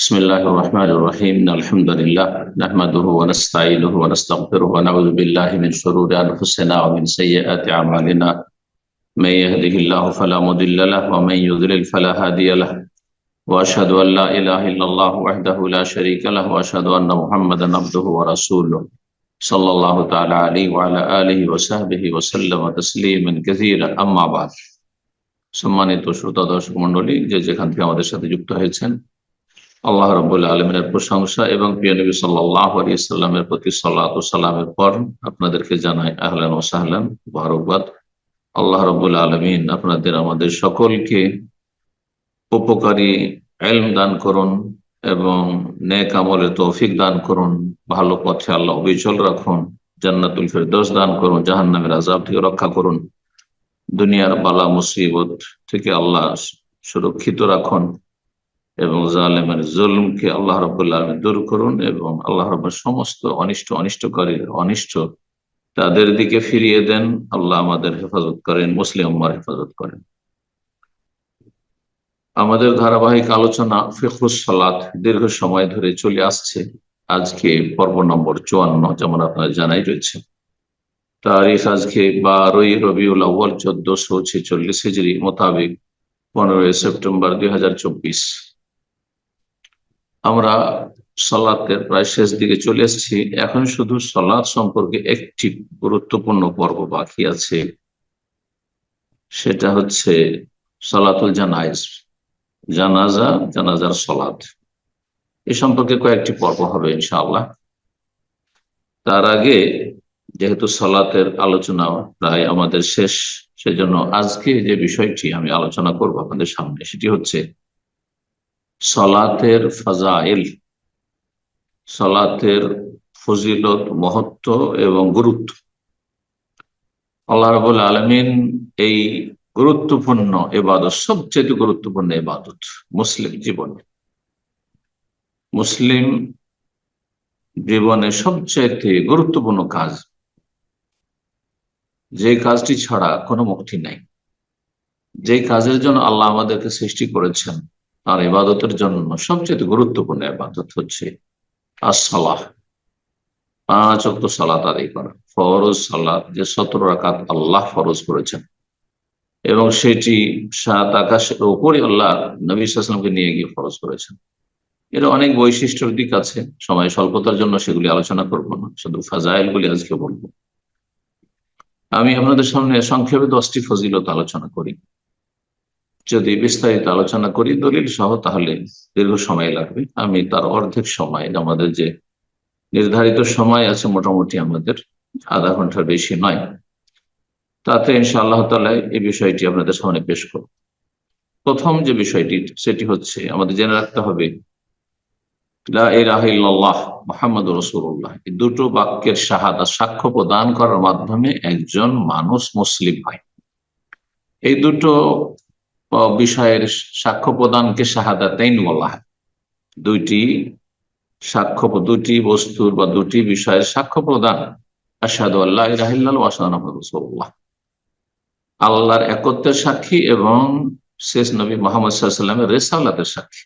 بسم الله الرحمن الرحيم. إن الحمد لله نحمده ونستعينه ونستغفره ونعوذ بالله من شرور أنفسنا ومن سيئات أعمالنا. من يهده الله فلا مضل له ومن يضلل فلا هادي له. وأشهد أن لا إله إلا الله وحده لا شريك له وأشهد أن محمدا عبده ورسوله. صلى الله تعالى عليه وعلى آله وصحبه وسلم تسليما كثيرا. أما بعد সম্মানিত শ্রোতা দর্শক মন্ডলী যে যেখান থেকে আমাদের সাথে যুক্ত হয়েছেন আল্লাহ রবুল্লা আলমিনের প্রশংসা এবং প্রিয় নবী সাল্লাহ আলী সাল্লামের প্রতি সাল্লাহ সাল্লামের পর আপনাদেরকে জানাই আহলান ও সাহলান বারকবাদ আল্লাহ রবুল্লা আলমিন আপনাদের, আমাদের সকলকে উপকারী এলম দান করুন এবং নেক আমলে তৌফিক দান করুন, ভালো পথে আল্লাহ অবিচল রাখুন, জান্নাতুল ফেরদোস দান করুন, জাহান্নামের আজাব থেকে রক্ষা করুন, দুনিয়ার বালা মুসিবত থেকে আল্লাহ সুরক্ষিত রাখুন। এবং জালেমের জুলমকে আল্লাহ রবুল্লাহ দূর করুন এবং আল্লাহ রব সমস্ত অনিষ্ট অনিষ্টকারী অনিষ্ট তাদের দিকে ফিরিয়ে দেন। আল্লাহ আমাদের হেফাজত করেন, মুসলিম হেফাজত করেন। আমাদের ধারাবাহিক আলোচনা ফিখুস সালাত দীর্ঘ সময় ধরে চলে আসছে। আজকে পর্ব নম্বর চুয়ান্ন, যেমন আপনারা জানাই রয়েছে। তারিখ আজকে বারোই রবিউল আউ্বাল চোদ্দশো ছেচল্লিশ হিজড়ি মোতাবেক পনেরোই সেপ্টেম্বর দুই হাজার চব্বিশ। আমরা সলাতের প্রায় শেষ দিকে চলে এসেছি। এখন শুধু সলাদ সম্পর্কে একটি গুরুত্বপূর্ণ পর্ব বাকি আছে। সেটা হচ্ছে সলাতুল জানাইজ জানাজা, জানাজার সলাদ এ সম্পর্কে কয়েকটি পর্ব হবে ইনশাআল্লাহ। তার আগে যেহেতু সলাতের আলোচনা প্রায় আমাদের শেষ, সেজন্য আজকে যে বিষয়টি আমি আলোচনা করব আপনাদের সামনে, সেটি হচ্ছে সলাতের ফাজাইল, সলাতের ফজিলত, মহত্ব এবং গুরুত্ব। আল্লাহ রবুল আলমিন এই গুরুত্বপূর্ণ এবাদত সবচেয়ে গুরুত্বপূর্ণ এবাদত মুসলিম জীবনে। মুসলিম জীবনে সবচেয়ে গুরুত্বপূর্ণ কাজ, যে কাজটি ছাড়া কোনো মুক্তি নাই। যে কাজের জন্য আল্লাহ আমাদেরকে সৃষ্টি করেছেন তার ইবাদতের জন্য সবচেয়ে গুরুত্বপূর্ণ ইবাদত হচ্ছে আসলাহ পাঁচ অক্ট সালাত আদায় করা, ফরজ সালাত যে সতেরো রাকাত আল্লাহ ফরজ করেছেন। এবং সেটি সাত আকাশের উপরে আল্লাহ নবী ইসলামকে নিয়ে গিয়ে ফরজ করেছেন। এর অনেক বৈশিষ্ট্যর দিক আছে, সময় স্বল্পতার জন্য সেগুলি আলোচনা করব না, শুধু ফাজাইল গুলি আজকে বলব। আমি আপনাদের সামনে সংক্ষেপে দশটি ফজিলত আলোচনা করি। যদি বিস্তারিত আলোচনা করি দলিল সহ, তাহলে দীর্ঘ সময় লাগবে। আমি তার অর্ধেক সময়, আমাদের যে নির্ধারিত সময় আছে মোটামুটি আমাদের, আধা ঘণ্টার বেশি নয়, তাতে ইনশাআল্লাহ তালা এই বিষয়টি আপনাদের সামনে পেশ করব। প্রথম যে বিষয়টি, সেটি হচ্ছে আমাদের জেনে রাখতে হবে দুটো বাক্যের শাহাদা সাক্ষ্য প্রদান করার মাধ্যমে একজন মানুষ মুসলিম হয়। এই দুটো বিষয়ের সাক্ষ্য প্রদানকে শাহাদাতাইন বলা হয় দুইটি সাক্ষ্য দুটি বস্তুর বা দুটি বিষয়ের সাক্ষ্য প্রদান। আল্লাহ আল্লাহর একত্রের সাক্ষী এবং শেষ নবী মোহাম্মদ সাল্লামের সাক্ষী।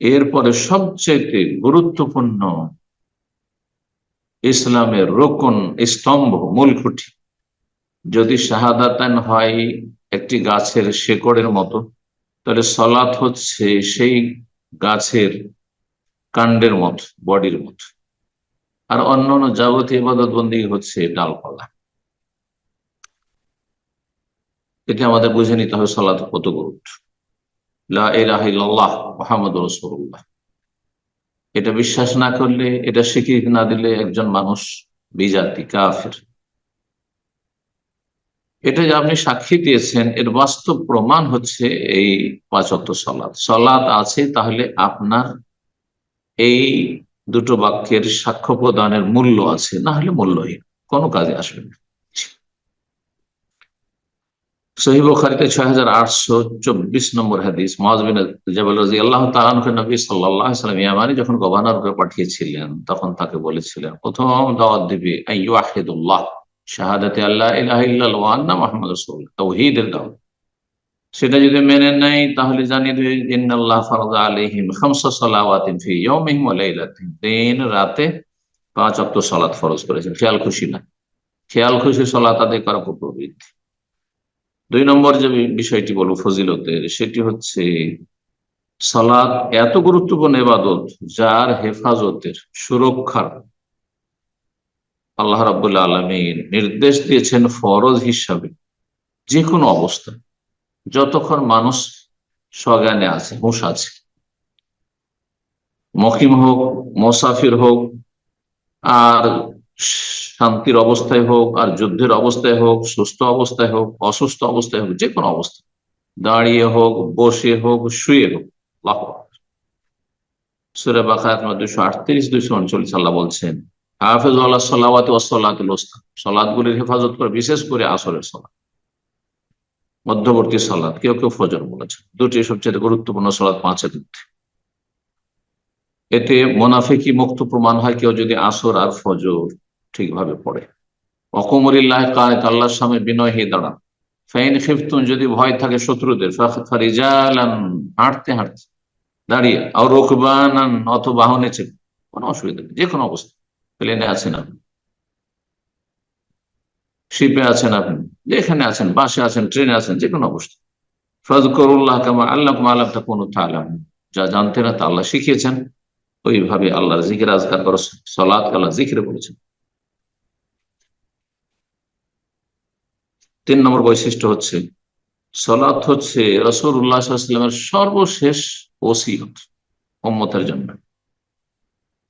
এরপরে সবচেয়ে গুরুত্বপূর্ণ ইসলামের রোকন স্তম্ভ, মূল খুঁটি। যদি শাহাদাতান হয় একটি গাছের শেকড়ের মতো। তাহলে সলাৎ হচ্ছে সেই গাছের কাণ্ডের মত, বডির মত। আর অন্য অন্য যাবতীয় ইবাদত বন্দী হচ্ছে ডালপালা। এতে আমাদের বুঝে নিতে হবে সলাৎ কত গুরুত্ব মোহাম্মদ রসুল্লাহ এটা বিশ্বাস না করলে, এটা স্বীকৃতি না দিলে একজন মানুষ বিজাতি, কাফের। এটা যে আপনি সাক্ষী দিয়েছেন, এর বাস্তব প্রমাণ হচ্ছে এই পাঁচত্ব সলাদ সলাদ আছে, তাহলে আপনার এই দুটো বাক্যের সাক্ষ্য প্রদানের মূল্য আছে, না হলে মূল্যহীন, কোনো কাজে আসবে না। সহিব খারিতে ছয় হাজার আটশো চব্বিশ নম্বর হাদিস মহাজবিন আল্লাহ তালানকে নবী সাল্লাহ সাল্লাম ইয়ামানি যখন গভর্নর করে পাঠিয়েছিলেন, তখন তাকে বলেছিলেন, প্রথম দাওয়াত দিবে আইয়াহিদুল্লাহ শাহাদাতে আল্লাহ ওয়া আন্না মুহাম্মদ রাসূলুল্লাহ। দাওয়াত। সেটা যদি মেনে নেয়, তাহলে জানিয়ে দেবে দিন রাতে পাঁচ ওয়াক্ত সালাত ফরজ করেছেন। খেয়াল খুশি না? খেয়াল খুশি সালাত আদায় করা প্রবৃত্তি। দুই নম্বর যে বিষয়টি বলব, ফজিলতের, সেটি হচ্ছে সালাত এত গুরুত্বপূর্ণ এবাদত যার হেফাজতের সুরক্ষার আল্লাহ রাবুল্লাহ আলমীর নির্দেশ দিয়েছেন ফরজ হিসাবে যে কোনো অবস্থা। যতক্ষণ মানুষ সজ্ঞানে আছে, হুঁশ আছে। মকিম হোক, মোসাফির হোক, আর শান্তির অবস্থায় হোক, আর যুদ্ধের অবস্থায় হোক, সুস্থ অবস্থায় হোক, অসুস্থ অবস্থায় হোক যে কোনো অবস্থা। দাঁড়িয়ে হোক, বসে হোক, শুয়ে হোক লাহ সুরে বাকায়াত দুশো আটত্রিশ, দুইশো উনচল্লিশ আল্লাহ বলছেন হাফেজ আল্লাহ হেফাজত করে, বিশেষ করে আসরের সলাদ মধ্যবর্তী সালাদ কেউ কেউ ফজর বলেছেন। দুটি সবচেয়ে গুরুত্বপূর্ণ সালাদ পাঁচের মধ্যে। এতে মোনাফিকি মুক্ত প্রমাণ হয়, কেউ যদি আসর আর ফজর ঠিকভাবে পড়ে। অকমরিল্লাহ কায়ত, আল্লাহর সামনে বিনয় দাঁড়ান। ফাইন খিফতুন, যদি ভয় থাকে শত্রুদের ফারিজালান হাঁটতে হাঁটতে দাঁড়িয়ে আর রোকবানান অত বাহনে কোনো অসুবিধা নেই যে কোনো অবস্থা। প্লেনে আছেন আপনি? শিপে আছেন আপনি? যেখানে আছেন, বাসে আছেন ট্রেনে আছেন, যে কোনো অবস্থা। ফজকরুল্লাহ কামা আল্লাহ কুমা আল্লাহ তা কোনো তালাম যা জানতে না তা আল্লাহ শিখিয়েছেন। ওইভাবে আল্লাহর জিকির আজকার করো সলাৎ আল্লাহ জিকিরে বলেছেন তিন নম্বর বৈশিষ্ট্য হচ্ছে, সলাৎ হচ্ছে রসুল উল্লাহামের সর্বশেষ ওসিয়ত ওম্মতের জন্য।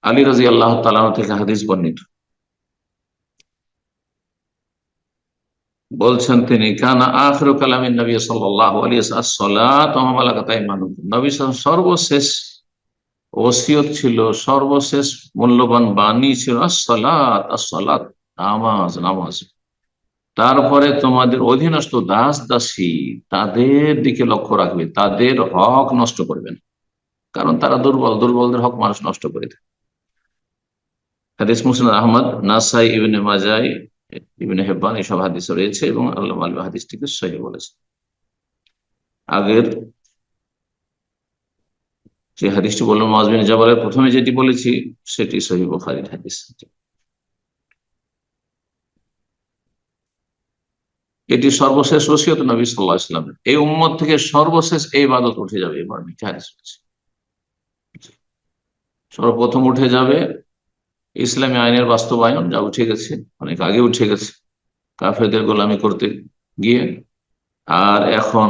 আলী রাজি আল্লাহ তালানো থেকে হাদিস বর্ণিত। বলছেন তিনি, কানা আখর কালামিন নবী সাল্লাহ সর্বশেষ ওসিয়ত ছিল, সর্বশেষ মূল্যবান বাণী ছিল আসলাত আসলাত নামাজ নামাজ। তারপরে তোমাদের অধীনস্থ দাস দাসী তাদের দিকে লক্ষ্য রাখবে, তাদের হক নষ্ট করবেন কারণ তারা দুর্বল, দুর্বলদের হক মানুষ নষ্ট করে দেয়। হাদিস মুসলিম আহমদ, নাসাই ইবিনে মাজাই, ইবিনে হেব্বান হাদিস রয়েছে এবং আল্লাহ আলী হাদিসটিকে সহি বলেছে। আগের যে হাদিসটি বললাম মাজবিন জবালের প্রথমে যেটি বলেছি, সেটি সহি বুখারির হাদিস। এটি সর্বশেষ ওসিয়ত নবী সাল্লাহ ইসলামের এই উম্মত থেকে সর্বশেষ এই বাদত উঠে যাবে, এবার হাদিস সর্বপ্রথম উঠে যাবে ইসলামী আইনের বাস্তবায়ন যা উঠে গেছে, অনেক আগে উঠে গেছে কাফেদের গোলামি করতে গিয়ে। আর এখন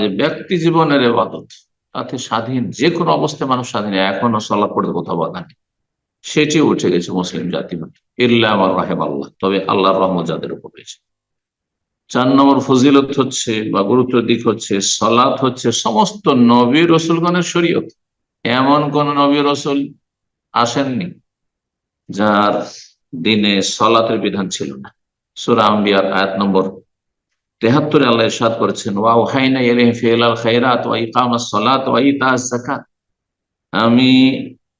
যে ব্যক্তি জীবনের এবাদত, তাতে স্বাধীন, যে কোনো অবস্থায় মানুষ স্বাধীন, এখনও সল্লাহ পড়তে কোথাও বাধা নেই। সেটি উঠে গেছে মুসলিম জাতি ইল্লা আমার রাহেব আল্লাহ, তবে আল্লাহর রহমত যাদের উপর রয়েছে। চার নম্বর ফজিলত হচ্ছে বা গুরুত্ব দিক হচ্ছে, সলাৎ হচ্ছে সমস্ত নবী রসুলগণের শরীয়ত। এমন কোন নবী রসুল আসেননি যার দিনে সলাতের বিধান ছিল না। সুরা আম্বিয়ার আয়াত নম্বর তেহাত্তরে আল্লাহ ইরশাদ করেছেন, ওয়া হাইনা ইলাইহি ফিলাল খায়রাত ওয়া ইকামাস সালাত ওয়া ইতাজ আমি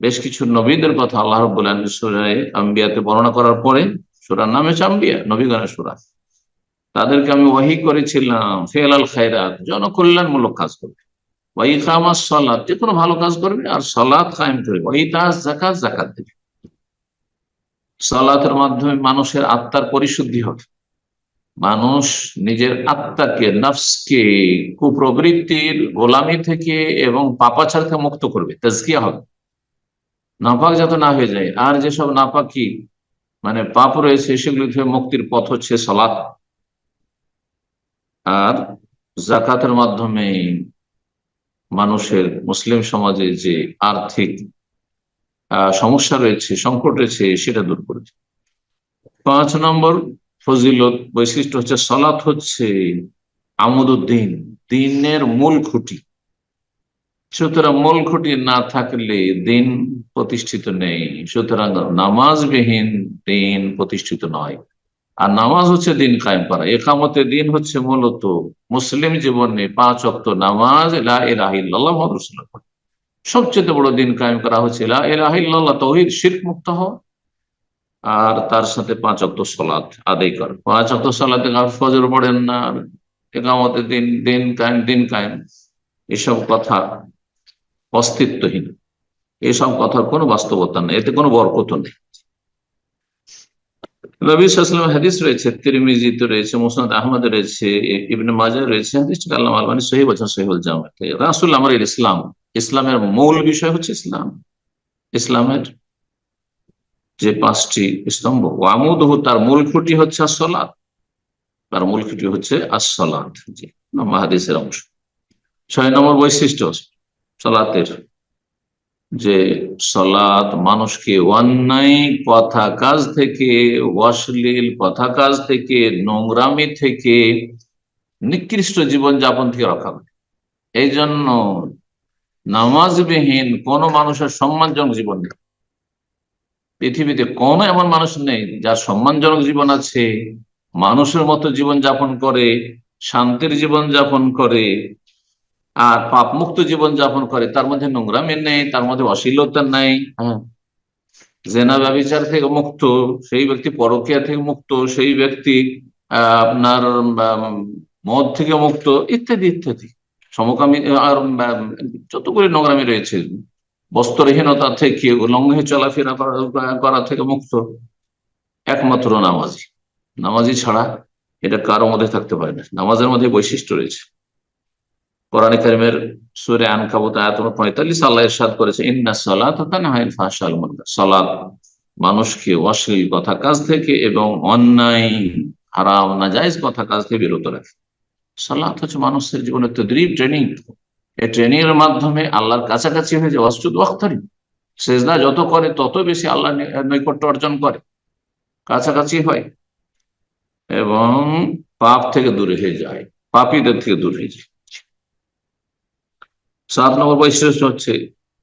বেশ কিছু নবীদের কথা আল্লাহ রাব্বুল আলামিন সূরা আম্বিয়াতে বর্ণনা করার পরে সূরার নাম হচ্ছে আম্বিয়া, নবীগণের সূরা। তাদেরকে আমি ওয়াহি করেছিলাম, ফেলাল খায়রাত, জনকল্যাণমূলক কাজ করবে। ওয়া ইকামাস সালাত যে কোনো ভালো কাজ করবে, আর সালাত কায়েম করবে। ওয়া ইতাজ যাকাত যাকাত দেবে। সালাতের মাধ্যমে মানুষের আত্মার পরিশুদ্ধি হবে। মানুষ নিজের আত্মাকে, নফসকে, কুপ্রবৃত্তির গোলামি থেকে এবং পাপাচার থেকে মুক্ত করবে, তাজকিয়া হবে। নাপাক যাতে না হয়ে যায়, আর যেসব নাপাকি মানে পাপ রয়েছে, সেগুলি থেকে মুক্তির পথ হচ্ছে সালাত। আর জাকাতের মাধ্যমে মানুষের মুসলিম সমাজে যে আর্থিক সমস্যা রয়েছে, সংকট রয়েছে, সেটা দূর করেছে। পাঁচ নম্বর ফজিলত, বৈশিষ্ট্য হচ্ছে সলাৎ হচ্ছে আমদুদ্দিন, দিনের মূল খুঁটি। সুতরাং মূল খুঁটি না থাকলে দিন প্রতিষ্ঠিত নেই। সুতরাং নামাজবিহীন দিন প্রতিষ্ঠিত নয়। আর নামাজ হচ্ছে দিন কায়েম করা। একামতে দিন হচ্ছে মূলত মুসলিম জীবনে পাঁচ অক্ত নামাজ এলাহিল্লাহ সবচেয়ে বড় দিন কায়েম করা হয়েছিল এলাহিল্লাহ তহিদ, শির্ক মুক্ত হওয়া আর তার সাথে পাঁচ অক্ত সলাদ আদায় কর। পাঁচ অক্ত সলাতে ফজর পড়েন না একামতে দিন দিন কায়েম দিন কায়েম। এসব কথা অস্তিত্বহীন। এসব কথার কোনো বাস্তবতা নেই, এতে কোনো বরকত নেই। হাদিস রয়েছে রয়েছে আহমদ রয়েছে, ইবনে রয়েছে আল্লাহ আলমানি সহিউল রাসুল আমার ইসলাম, ইসলামের মূল বিষয় হচ্ছে ইসলাম। ইসলামের যে পাঁচটি স্তম্ভ ওয়ামুদ তার মূল খুঁটি হচ্ছে আসলাদ তার মূল খুঁটি হচ্ছে আসলাদ মাহাদিসের অংশ। ছয় নম্বর বৈশিষ্ট্য, সলাতের যে সলাৎ মানুষকে অন্যায় কথা কাজ থেকে, অশ্লীল কথা কাজ থেকে, নোংরামি থেকে নিকৃষ্ট জীবনযাপন থেকে রক্ষা করে। এই জন্য নামাজবিহীন কোন মানুষের সম্মানজনক জীবন নেই। পৃথিবীতে কোনো এমন মানুষ নেই যার সম্মানজনক জীবন আছে, মানুষের মতো জীবন যাপন করে, শান্তির জীবন যাপন করে আর পাপ মুক্ত জীবন যাপন করে তার মধ্যে নোংরামি নেই তার মধ্যে অশ্লীলতা নেই। জেনা ব্যবচার থেকে মুক্ত সেই ব্যক্তি পরকিয়া থেকে মুক্ত সেই ব্যক্তি আপনার মদ থেকে মুক্ত ইত্যাদি ইত্যাদি। সমকামী আর যতগুলি নোংরামি রয়েছে বস্ত্রহীনতা থেকে লঙ্ঘে চলাফেরা করা থেকে মুক্ত একমাত্র নামাজি। নামাজি ছাড়া এটা কারও মধ্যে থাকতে পারে না। নামাজের মধ্যে বৈশিষ্ট্য রয়েছে। কোরআন কারিমের সুরে আনকাবুত আয়াত পঁয়তাল্লিশ আল্লাহ ইরশাদ করেছে, ইন্না সালাত সালাত মানুষকে অশ্লীল কথা কাজ থেকে এবং অন্যায়, হারাম নাজাইজ কথা কাজ থেকে বিরত রাখে। সালাত হচ্ছে মানুষের জীবনের তদ্রিব ট্রেনিং এই ট্রেনিং এর মাধ্যমে আল্লাহর কাছাকাছি হয়ে যায় অস্তুদ ওয়াক্তারি। সেজদা যত করে, তত বেশি আল্লাহ নৈকট্য অর্জন করে। কাছাকাছি হয় এবং পাপ থেকে দূরে হয়ে যায়, পাপীদের থেকে দূর হয়ে যায়। সাত নম্বর বৈশিষ্ট্য হচ্ছে,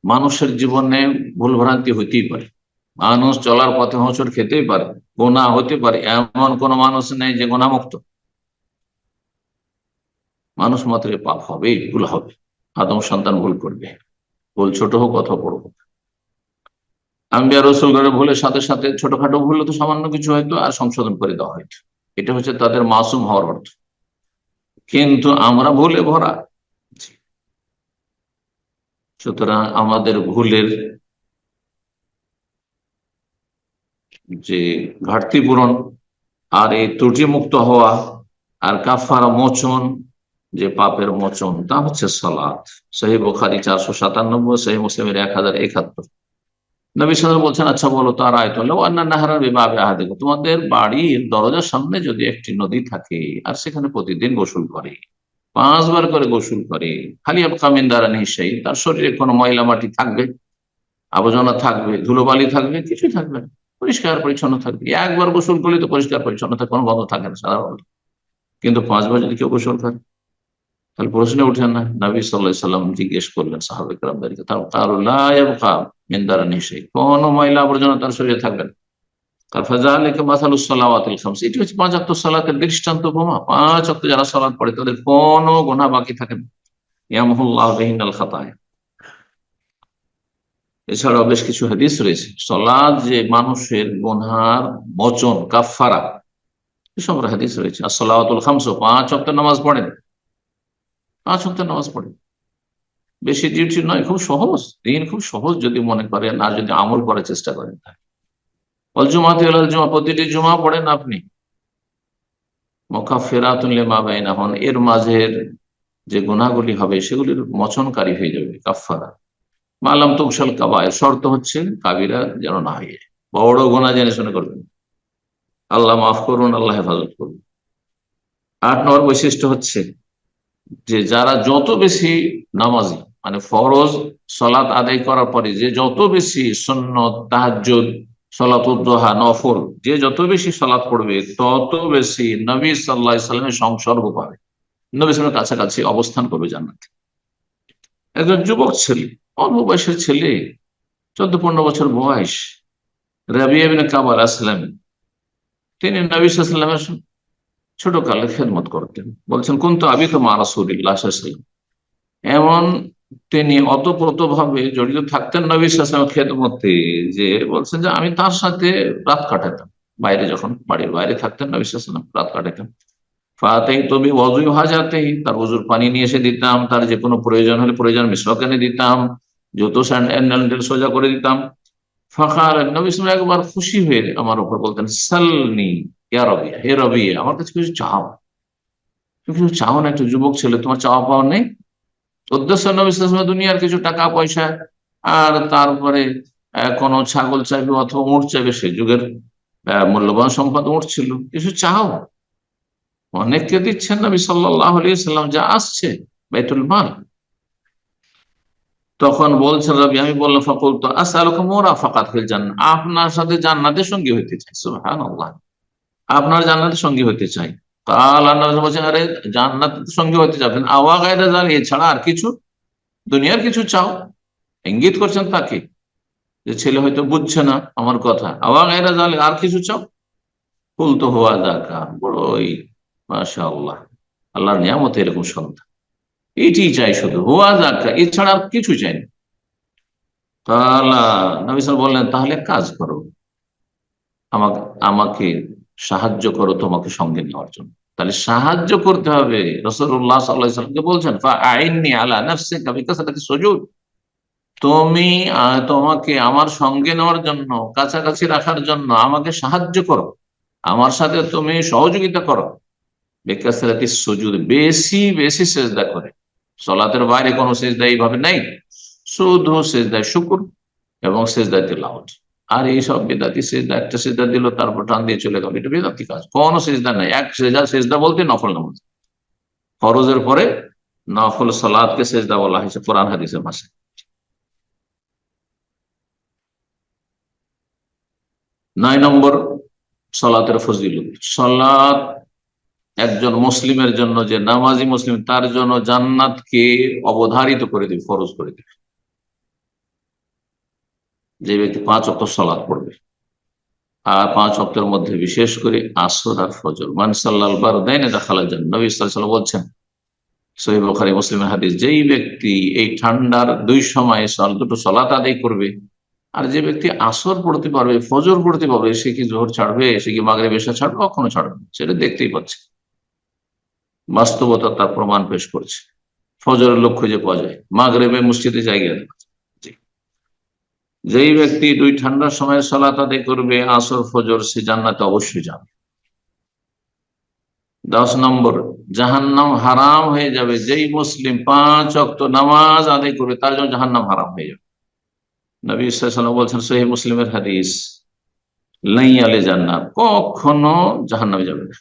মানুষের জীবনে ভুল ভ্রান্তি হইতেই পারে। মানুষ চলার পথে হোঁচট খেতেই পারে গোনা হতে পারে, এমন কোন মানুষ নেই যে গোনামুক্ত মানুষ মাত্রে পাপ হবে ভুল হবে, আদম সন্তান ভুল করবে, ভুল ছোট হোক অথবা বড় হোক। আম্বিয়া রসুল করে ভুলের সাথে সাথে ছোটখাটো ভুল তো সামান্য কিছু হয়তো আর সংশোধন করে দেওয়া হয়তো এটা হচ্ছে তাদের মাসুম হওয়ার অর্থ। কিন্তু আমরা ভুলে ভরা সুতরাং আমাদের ভুলের যে ঘাটতি পূরণ, আর এই ত্রুটি মুক্ত হওয়া, আর কাফার মোচন, যে পাপের মোচন, তা হচ্ছে সালাদ সহি বোখারি চারশো সাতানব্বই সহি মুসলিমের এক হাজার একাত্তর। নবী সাল বলছেন আচ্ছা বলো তার আয়তন নাহারার আহা আহাদে তোমাদের বাড়ির দরজার সামনে যদি একটি নদী থাকে, আর সেখানে প্রতিদিন গোসল করে পাঁচবার করে গোসল করে, খালি কামিন দ্বারা নিশ্চয়ই তার শরীরে কোনো ময়লা মাটি থাকবে, আবর্জনা থাকবে, ধুলোবালি থাকবে, কিছুই থাকবে না, পরিষ্কার পরিচ্ছন্ন থাকবে। একবার গোসল করলে তো পরিষ্কার পরিচ্ছন্ন থাকে কোনো গন্ধ থাকে না সাধারণত। কিন্তু পাঁচবার যদি কেউ গোসল করে, তাহলে প্রশ্নে উঠে না, নবী সাল্লাহ সাল্লাম জিজ্ঞেস করলেন সাহাবেক রামদারিকে তার কারও মিন্দারা নিশ্চয়ই কোনো ময়লা আবর্জনা তার শরীরে থাকবে না। না। এছাড়াও বেশ কিছু হাদিস রয়েছে। সলাদ যে মানুষের গোনার বচন কাফারা এসব হাদিস রয়েছে। আর সলাওয়াতুল খামস পাঁচ অক্ট নামাজ পড়েন। পাঁচ অক্ট নামাজ পড়েন। বেশি ডিউটি নয়, খুব সহজ। দিন খুব সহজ যদি মনে করেন আর যদি আমল করার চেষ্টা করেন। অল জুমাতে জুমা, প্রতিটি জুমা পড়েন আপনি। মক্কা ফেরাতুল্লে মা বাইনা হন এর মাঝের যে গুণাগুলি হবে সেগুলির মচনকারী হয়ে যাবে কাফারা মালাম তুকসাল কাবায় শর্ত হচ্ছে কাবিরা যেন না হয়ে বড় গোনা জেনে শুনে করবেন। আল্লাহ মাফ করুন, আল্লাহ হেফাজত করুন। আট নম্বর বৈশিষ্ট্য হচ্ছে যে যারা যত বেশি নামাজি মানে ফরজ সলাৎ আদায় করার পরে যে যত বেশি সন্ন্যত তাহাজ্জুদ সলাতুদ্দোহা, নফল, যে যত বেশি সলাৎ পড়বে, তত বেশি নবী সাল্লাহ সাল্লামের সংসর্গ পাবে। নবী সালামের কাছাকাছি অবস্থান করবে জান্নাতে। একজন যুবক ছেলে, অল্প বয়সের ছেলে চোদ্দ পনেরো বছর বয়স রাবিয়াবিন কাবার আসলাম। তিনি নবী সাল্লামের ছোট কালে খেদমত করতেন। বলছেন কোন তো আবি তো মা রাসুল্লাহ এমন তিনি অতপ্রত ভাবে জড়িত থাকতেন নবী সাল্লামের খেদমতে যে বলছেন যে আমি তার সাথে রাত কাটাতাম। বাইরে যখন, বাড়ির বাইরে থাকতেন নবী সাল্লাম রাত কাটাতাম ফাতেই তবে অজুই ভাজাতেই তার অজুর পানি নিয়ে এসে দিতাম, তার যে কোনো প্রয়োজন হলে প্রয়োজন মিশ্রক এনে দিতাম, জুতো স্যান্ডেল সোজা করে দিতাম। ফাঁকার নবী একবার খুশি হয়ে আমার উপর বলতেন, সালনি, ইয়া রবিয়া হে রবিয়া আমার কাছে কিছু চাও। তুমি কিছু চাও না? একটা যুবক ছেলে, তোমার চাওয়া পাওয়া নেই? উদ্দেশ্য নবী দুনিয়ার কিছু টাকা, পয়সা আর তারপরে কোনো ছাগল চাইবে অথবা উঁট চাইবে, সে যুগের মূল্যবান সম্পদ উঁট ছিল। কিছু চাও? অনেককে দিচ্ছেন নবী সাল্লাহ সাল্লাম যা আসছে বেতুল মাল। তখন বলছেন, রবি, আমি বললাম ফকুল তো আসালুক মোরা ফাকাত ফিল জান্নাত আপনার সাথে জান্নাতের সঙ্গী হইতে চাই, সুবহানাল্লাহ। আপনার জান্নাতের সঙ্গী হইতে চাই। কাল আল্লাহ বলছেন, আরে জান্নাতের সঙ্গী হতে যাবেন আওয়া গায়দা জান এছাড়া আর কিছু? দুনিয়ার কিছু চাও? ইঙ্গিত করছেন তাকে, যে ছেলে হয়তো বুঝছে না আমার কথা। আওয়া গায়দা জালে, আর কিছু চাও? ফুল তো হওয়া যাকা, বড়ই মাশা আল্লাহ আল্লাহর নিয়ামত এরকম সন্তান। এটি চাই শুধু, হুয়া যাকা, এছাড়া আর কিছু চাই না। তাহলে নবী বললেন, তাহলে কাজ করো, আমাকে আমাকে সাহায্য করো তোমাকে সঙ্গে নেওয়ার জন্য। তাহলে সাহায্য করতে হবে। রসুল্লাহ সাল্লাহামকে বলছেন আইননি আলা নাফসে তুমি তোমাকে আমার সঙ্গে নেওয়ার জন্য, কাছাকাছি রাখার জন্য আমাকে সাহায্য করো। আমার সাথে তুমি সহযোগিতা করো। বেকাসালাতি সুজুদ, বেশি বেশি সেজদা করে। সলাতের বাইরে কোনো সেজদা এইভাবে নাই। শুধু সেজদায় শুকুর এবং সেজদায় তিলাওয়াত। আর এই সব বেদাতি সেজদা, একটা সেজদা দিল, তারপর টান দিয়ে চলে গেল। এটা বেদাতি কাজ। কোনো সেজদা নাই। এক সেজদা সেজদা বলতে নফল নামাজ। ফরজের পরে নফল সালাদকে সেজদা বলা হয়েছে কোরআন হাদিসের মাসে। নয় নম্বর সলাতের ফজিলত। সলাৎ একজন মুসলিমের জন্য, যে নামাজি মুসলিম, তার জন্য জান্নাতকে অবধারিত করে দিবে, ফরজ করে দিবে। যে ব্যক্তি পাঁচ অক্ট সলাদ পড়বে। আর পাঁচ অক্টের মধ্যে বিশেষ করে আসর আর ফজর। মানসাল্লাল বার দেয় না দেখালা যান নবী সাল্লাম বলছেন সহিব খারি মুসলিমের হাদিস, যেই ব্যক্তি এই ঠান্ডার দুই সময় সল, দুটো সলাত আদায় করবে, আর যে ব্যক্তি আসর পড়তে পারবে, ফজর পড়তে পারবে, সে কি জোহর ছাড়বে, সে কি মাগরে বেশা ছাড়বে, কখনো ছাড়বে সেটা দেখতেই পাচ্ছে। বাস্তবতা তার প্রমাণ পেশ করছে। ফজরের লক্ষ্য যে পাওয়া যায়, মাগরেবে মসজিদে জায়গা। যেই ব্যক্তি দুই ঠান্ডার সময় সলাত আদায় করবে, আসর, ফজর, সে জান্নাতে অবশ্যই যাবে। দশ নম্বর, জাহান্নাম হারাম হয়ে যাবে। যেই মুসলিম পাঁচ অক্ত নামাজ আদায় করবে, তার জন্য জাহান্নাম হারাম হয়ে যাবে। নবী সাল্লাম বলছেন সহি মুসলিমের হাদিস, লাই আলে জান্নাত। কখনো জাহান্নামে যাবে না।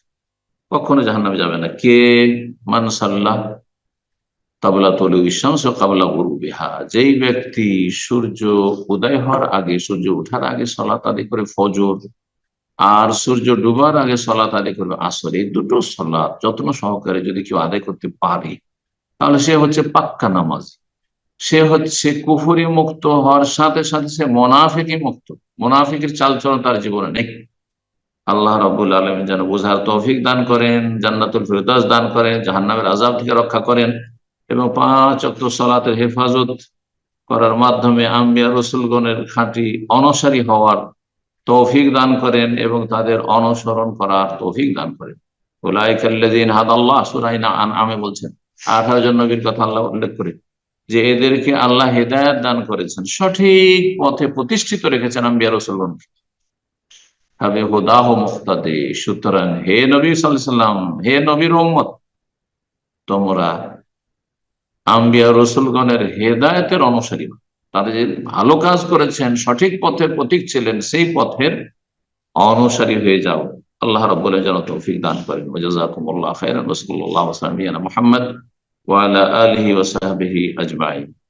কখনো জাহান্নামে যাবে না। কে? মান তাবলা তলু ইসাংস কাবলা বিহা যেই ব্যক্তি সূর্য উদয় হওয়ার আগে, সূর্য ওঠার আগে সলাত আদি করে ফজর আর সূর্য ডুবার আগে সলাত আদায় করবে আসর, এই দুটো সলাৎ যত্ন সহকারে যদি কেউ আদায় করতে পারে, তাহলে সে হচ্ছে পাক্কা নামাজ। সে হচ্ছে কুফুরি মুক্ত হওয়ার সাথে সাথে সে মোনাফিকি মুক্ত। মোনাফিকের চালচলন তার জীবনে নেই। আল্লাহ রবুল আলম যেন বোঝার তৌফিক দান করেন, জান্নাতুল ফিরদাস দান করেন, জাহান্নামের আজাব থেকে রক্ষা করেন। এবং পাঁচ অক্ট সলাতের হেফাজত করার মাধ্যমে আম্বিয়া রসুলগণের খাঁটি অনসারী হওয়ার তৌফিক দান করেন এবং তাদের অনুসরণ করার তৌফিক দান করেন। ওলাইকাল্লাদিন হাদ আল্লাহ সুরাইনা আন আমি বলছেন আঠারো জন নবীর কথা আল্লাহ উল্লেখ করে, যে এদেরকে আল্লাহ হেদায়ত দান করেছেন, সঠিক পথে প্রতিষ্ঠিত রেখেছেন আম্বিয়া রসুলগণকে। হবে হুদাহ মুক্তাদে সুতরাং হে নবী সাল্লাম হে নবীর তোমরা আম্বিয়া রসুলগণের হেদায়তের অনুসারী। তারা যে ভালো কাজ করেছেন, সঠিক পথের প্রতীক ছিলেন, সেই পথের অনুসারী হয়ে যাও। আল্লাহ রব্বুল যেন তৌফিক দান করেন। ওজাকুমুল্লাহ খাইরান রসুল্লাহ মোহাম্মদ ওয়ালা আলহি ওসাহাবিহি আজমাইন।